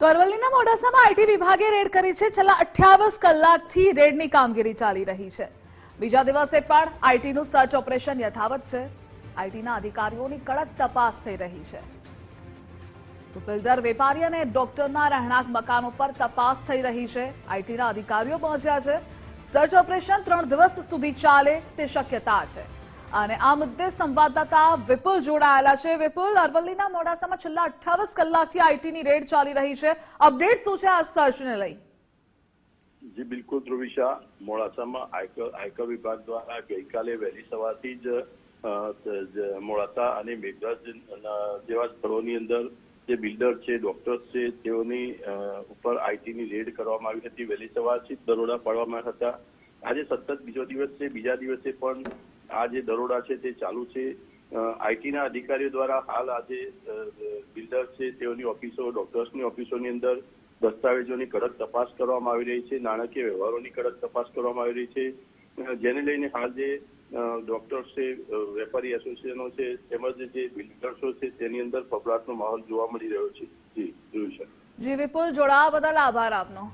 તો અરવલ્લીના મોડાસામાં આઈટી વિભાગે રેડ કરી છે. છેલ્લા અઠ્યાવીસ કલાકથી રેડની કામગીરી ચાલી રહી છે. બીજા દિવસે પણ આઈટીનું સર્ચ ઓપરેશન યથાવત છે. આઈટીના અધિકારીઓની કડક તપાસ થઈ રહી છે. બિલ્ડર, વેપારી અને ડોક્ટરના રહેણાંક મકાનો પર તપાસ થઈ રહી છે. આઈટીના અધિકારીઓ પહોંચ્યા છે. સર્ચ ઓપરેશન ત્રણ દિવસ સુધી ચાલે તે શક્યતા છે. અને આ મુદ્દે સંવાદદાતા વિપુલ જોડાયેલા છે. વિપુલ, અરવલ્લીના મોડાસામાં છેલ્લા અઠાવીસ કલાકથી આઈટીની રેડ ચાલી રહી છે. અપડેટ શું છે આ સર્ચને લઈ? જી, બિલકુલ, ધ્રુવિશા. મોડાસામાં આયકર વિભાગ દ્વારા ગઈકાલે વહેલી સવારથી જ મોડાસા અને મેઘરાજ જેવા સ્થળોની અંદર જે બિલ્ડર છે, ડોક્ટર્સ છે, તેઓની ઉપર આઈટીની રેડ કરવામાં આવી હતી. વહેલી સવારથી દરોડા પાડવામાં હતા. આજે સતત બીજો દિવસ છે, બીજા દિવસે પણ આ જે દરોડા છે તે ચાલુ છે. આઈટીના અધિકારીઓ દ્વારા હાલ આજે બિલ્ડર છે તેઓની ઓફિસો, ડોક્ટર્સની ઓફિસોની અંદર દસ્તાવેજોની કડક તપાસ કરવામાં આવી રહી છે, નાણાકીય વ્યવહારોની કડક તપાસ કરવામાં આવી રહી છે. જેને લઈને હાલ જે ડોક્ટર્સ છે વેપારી એસોસિએશનો છે તેમજ જે બિલ્ડર્સો છે તેની અંદર ફફડાટનો માહોલ જોવા મળી રહ્યો છે. જી, જોયું છે. જી, વિપુલ જોડાવા બદલ આભાર આપનો.